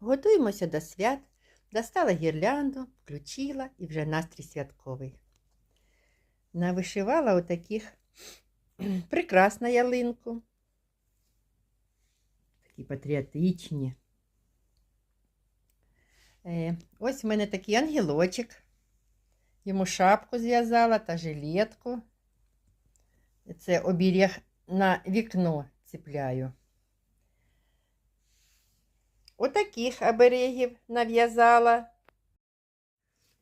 Готуємося до свят. Достала гірлянду, включила і вже настрій святковий. Навишивала отаких прикрас на ялинку. Такі патріотичні. Е, ось в мене такий ангелочок. Йому шапку зв'язала та жилетку. Це оберіг на вікно цепляю. Отаких оберегів нав'язала.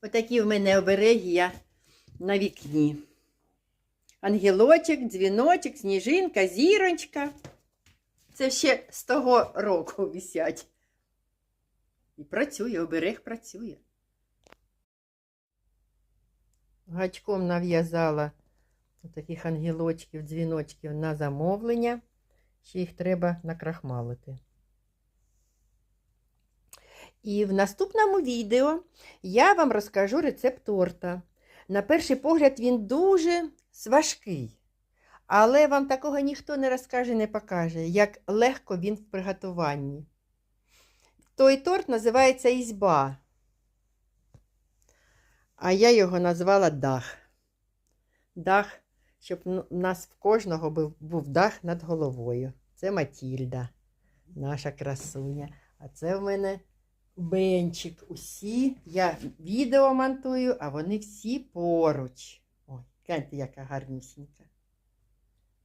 Отакі в мене обереги я на вікні. Ангелочок, дзвіночок, сніжинка, зіронька. Це ще з того року висять. І працює, оберег працює. Гачком нав'язала таких ангелочків, дзвіночків на замовлення. Ще їх треба накрахмалити. І в наступному відео я вам розкажу рецепт торта. На перший погляд, він дуже важкий. Але вам такого ніхто не розкаже, не покаже, як легко він в приготуванні. Той торт називається ізьба. А я його назвала дах. Дах, щоб у нас в кожного був, був дах над головою. Це Матільда, наша красуня. А це в мене Бенчик. Усі. Я відео монтую, а вони всі поруч. Ой, гляньте, яка гарнюсінька.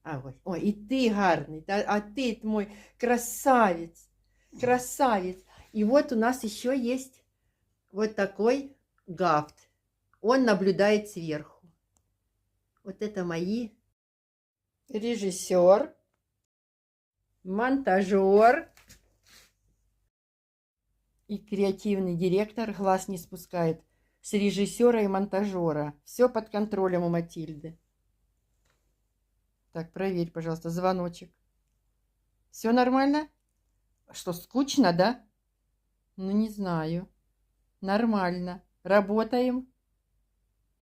А ось, ой, і ти гарний, та- а ты мой красавец, красавец. И вот у нас еще есть вот такой гафт. Он наблюдает сверху. Вот это мои режиссер, монтажер и креативный директор глаз не спускает с режиссера и монтажера. Все под контролем у Матильды. Так, проверь, пожалуйста, звоночек. Все нормально? Что, скучно, да? Ну, не знаю. Нормально. Работаем.